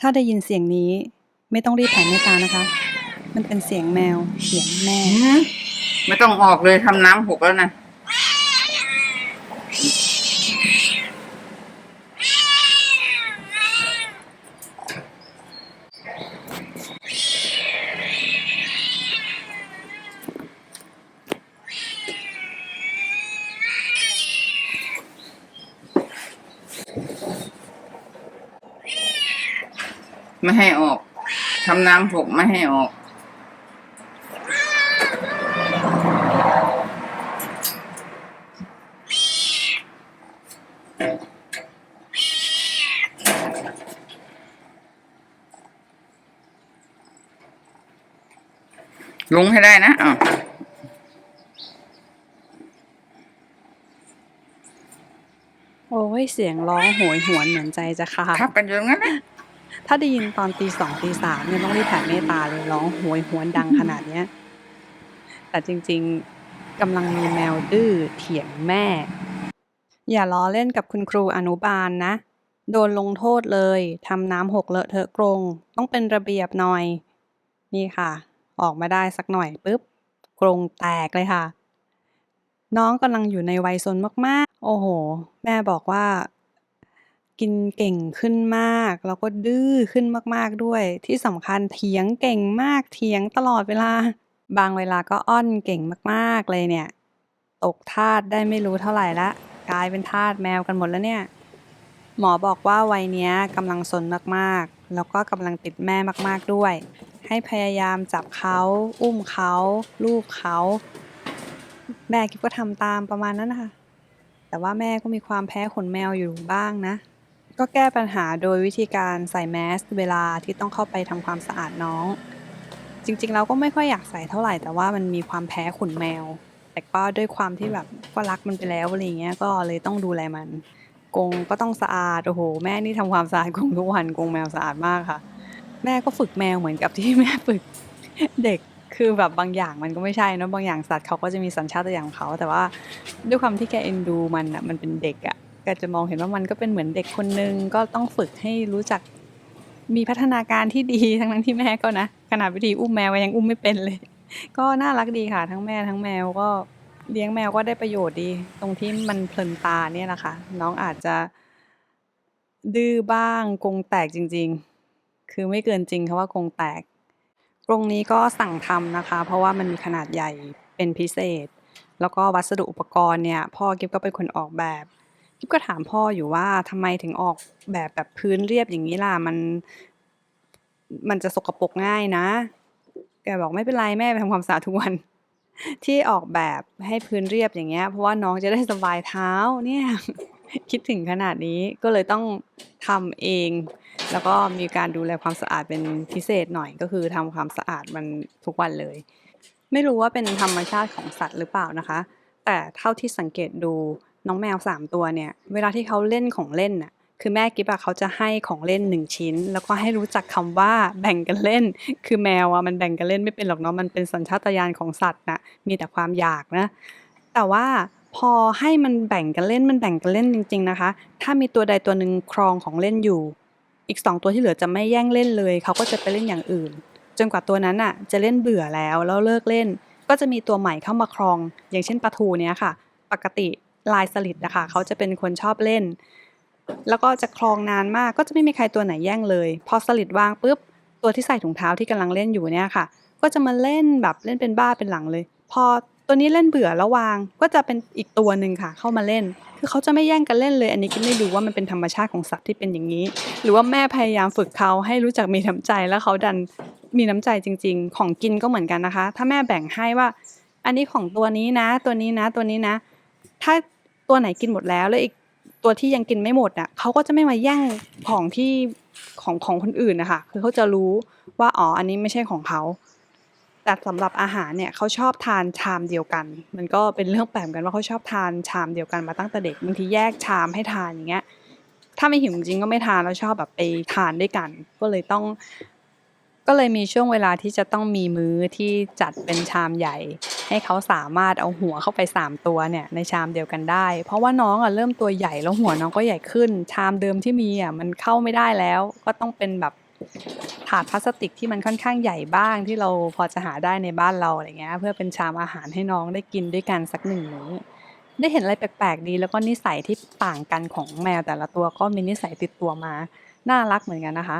ถ้าได้ยินเสียงนี้ไม่ต้องรีบแผ่เมตตานะคะ มันเป็นเสียงแมวเสียงแม่ ไม่ต้องออกเลยทำน้ำหกแล้วนะ ไม่ให้ออกทำน้ำหกไม่ให้ออก ลงให้ได้นะอะโอ้ยเสียงร้องโหยหวนเหมือนใจจะขาดทับกันอยู่ตรงนั้นนะ ถ้าได้ยินตอนตีสองตีสามเนี่ยต้องรีบแผ่เมตตาเลยร้องโหยหวนดังขนาดเนี้ย แต่จริงๆกำลังมีแมวดื้อเถียงแม่ อย่าล้อเล่นกับคุณครูอนุบาลนะ โดนลงโทษเลยทำน้ำหกเลอะเทอะกรง ต้องเป็นระเบียบหน่อย นี่ค่ะ ออกมาได้สักหน่อยปุ๊บกรงแตกเลยค่ะ น้องกำลังอยู่ในวัยซนมากๆ โอ้โห แม่บอกว่า กินเก่งขึ้นมาก แล้วก็ดื้อขึ้นมากๆด้วย ที่สำคัญเถียงเก่งมากเถียงตลอดเวลา บางเวลาก็อ้อนเก่งมากๆเลยเนี่ย ตกทาสได้ไม่รู้เท่าไหร่ละ กลายเป็นทาสแมวกันหมดแล้วเนี่ย หมอบอกว่าวัยเนี้ยกำลังซนมากๆ แล้วก็กำลังติดแม่มากๆด้วย ให้พยายามจับเขาอุ้มเขาลูบเขาแม่กิ๊บก็ทำตามประมาณนั้นนะคะแต่ว่าแม่ก็มีความแพ้ขนแมวอยู่บ้างนะ ก็แก้ปัญหาโดยวิธีการใส่แมสเวลาที่ต้องเข้าไปทำความสะอาดน้อง จริงๆเราก็ไม่ค่อยอยากใส่เท่าไหร่แต่ว่ามันมีความแพ้ขนแมว แต่ก็ด้วยความที่แบบก็รักมันไปแล้วอะไรเงี้ยก็เลยต้องดูแลมันกงก็ต้องสะอาดโอ้โห แม่นี่ทำความสะอาดกงทุกวันกงแมวสะอาดมากค่ะ แม่ก็ฝึกแมวเหมือนกับที่แม่ฝึกเด็กคือแบบบางอย่างมันก็ไม่ใช่นะบางอย่างสัตว์เขาก็จะมีสัญชาตญาณของเขา แต่ว่าด้วยความที่แกเอ็นดูมันอะมันเป็นเด็กอะ ก็จะมองเห็นว่ามันก็เป็นเหมือนเด็กคนนึงก็ต้องฝึกให้รู้จักมีพัฒนาการที่ดีทั้งนั้นที่แม่ก็นะขนาดวิธีอุ้มแมวยังอุ้มไม่เป็นเลย ก็น่ารักดีค่ะ ทั้งแม่ทั้งแมวก็เลี้ยงแมวก็ได้ประโยชน์ดี ตรงที่มันเพลินตาเนี่ยแหละค่ะ น้องอาจจะ ดื้อบ้างกรงแตกจริง ๆ คือไม่เกินจริงค่ะว่ากรงแตกกรงนี้ก็สั่งทำนะคะ เพราะว่ามันมีขนาดใหญ่เป็นพิเศษ แล้วก็วัสดุอุปกรณ์เนี่ย พ่อกิ๊บก็เป็นคนออกแบบ กิ๊บก็ถามพ่ออยู่ว่าทำไมถึงออกแบบแบบพื้นเรียบอย่างนี้ล่ะมันมันจะสกปรกง่ายนะแกบอกไม่เป็นไรแม่ไปทำความสะอาดทุกวัน ที่ออกแบบให้พื้นเรียบอย่างเงี้ย เพราะว่าน้องจะได้สบายเท้าเนี่ยคิดถึงขนาดนี้ก็เลยต้องทำเอง แล้วก็มีการดูแลความสะอาดเป็นพิเศษหน่อยก็คือทำความสะอาดมันทุกวันเลย ไม่รู้ว่าเป็นธรรมชาติของสัตว์หรือเปล่านะคะ แต่เท่าที่สังเกตดู น้องแมวสามตัวเนี่ย เวลาที่เขาเล่นของเล่นน่ะคือแม่กิ๊บอะเขาจะให้ของเล่นหนึ่งชิ้น แล้วก็ให้รู้จักคำว่าแบ่งกันเล่น คือแมวอะมันแบ่งกันเล่นไม่เป็นหรอกเนาะมันเป็นสัญชาตญาณของสัตว์น่ะมีแต่ความอยากนะ แต่ว่าพอให้มันแบ่งกันเล่นมันแบ่งกันเล่นจริง ๆนะคะ ถ้ามีตัวใดตัวหนึ่งครองของเล่นอยู่ อีกสองตัวที่เหลือจะไม่แย่งเล่นเลย เขาก็จะไปเล่นอย่างอื่น จนกว่าตัวนั้นน่ะจะเล่นเบื่อแล้วแล้วเลิกเล่น ก็จะมีตัวใหม่เข้ามาครอง อย่างเช่นปลาทูเนี้ยค่ะ ปกติ ลายสลิดนะคะเขาจะเป็นคนชอบเล่น แล้วก็จะครองนานมากก็จะไม่มีใครตัวไหนแย่งเลย พอสลิดวางปุ๊บตัวที่ใส่ถุงเท้าที่กำลังเล่นอยู่เนี่ยค่ะ ก็จะมาเล่นแบบเล่นเป็นบ้าเป็นหลังเลย พอตัวนี้เล่นเบื่อแล้ววางก็จะเป็นอีกตัวหนึ่งค่ะ เข้ามาเล่น คือเขาจะไม่แย่งกันเล่นเลย อันนี้ก็ไม่รู้ว่ามันเป็นธรรมชาติของสัตว์ที่เป็นอย่างนี้ หรือว่าแม่พยายามฝึกเขาให้รู้จักมีน้ำใจแล้วเขาดันมีน้ำใจจริง ๆ ของกินก็เหมือนกันนะคะ ถ้าแม่แบ่งให้ว่า อันนี้ของตัวนี้นะ ตัวนี้นะตัวนี้นะ ถ้า ตัวไหนกินหมดแล้วแล้วอีกตัวที่ยังกินไม่หมดอะเขาก็จะไม่มาแย่งของที่ของของคนอื่นนะคะคือเขาจะรู้ว่าอ๋ออันนี้ไม่ใช่ของเขาแต่สำหรับอาหารเนี่ยเขาชอบทานชามเดียวกัน มันก็เป็นเรื่องแปลกกันว่าเขาชอบทานชามเดียวกันมาตั้งแต่เด็กบางทีแยกชามให้ทานอย่างเงี้ยถ้าไม่หิวจริงก็ไม่ทานแล้วชอบแบบไปทานด้วยกัน ก็เลยต้อง ก็เลยมีช่วงเวลาที่จะต้องมีมื้อที่จัดเป็นชามใหญ่ ให้เขาสามารถเอาหัวเข้าไปสามตัวเนี่ยในชามเดียวกันได้ เพราะว่าน้องอะเริ่มตัวใหญ่แล้วหัวน้องก็ใหญ่ขึ้น ชามเดิมที่มีอะมันเข้าไม่ได้แล้ว ก็ต้องเป็นแบบถาดพลาสติกที่มันค่อนข้างใหญ่บ้างที่เราพอจะหาได้ในบ้านเราอะไรเงี้ย เพื่อเป็นชามอาหารให้น้องได้กินด้วยกันสักหนึ่งมื้อได้เห็นอะไรแปลกๆดี แล้วก็นิสัยที่ต่างกันของแมวแต่ละตัวก็มีนิสัยติดตัวมา น่ารักเหมือนกันนะคะ